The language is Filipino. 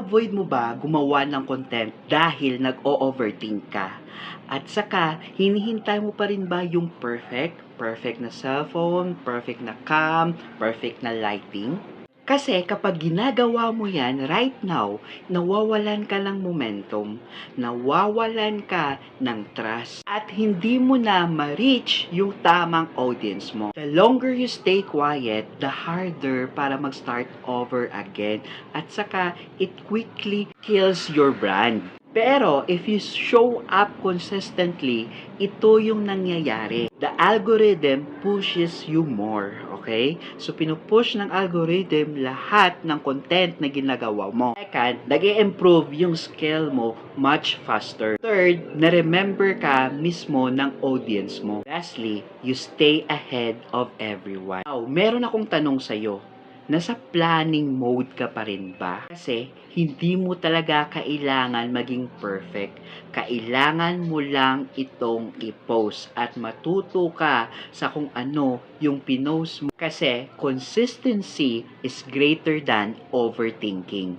avoid mo ba gumawa ng content dahil nag-o-overthink ka? At saka, hinihintay mo pa rin ba yung perfect? Perfect na cellphone, perfect na cam, perfect na lighting? Kasi kapag ginagawa mo yan right now, nawawalan ka ng momentum, nawawalan ka ng trust, at hindi mo na ma-reach yung tamang audience mo. The longer you stay quiet, the harder para mag-start over again. At saka, it quickly kills your brand. Pero if you show up consistently, ito yung nangyayari. The algorithm pushes you more, okay? So pinupush ng algorithm lahat ng content na ginagawa mo. Second, nag improve yung skill mo much faster. Third, na-remember ka mismo ng audience mo. Lastly, you stay ahead of everyone. Now, meron akong tanong sa'yo nasa planning mode ka pa rin ba? Kasi hindi mo talaga kailangan maging perfect. Kailangan mo lang itong i-post at matuto ka sa kung ano yung pinost mo. Kasi consistency is greater than overthinking.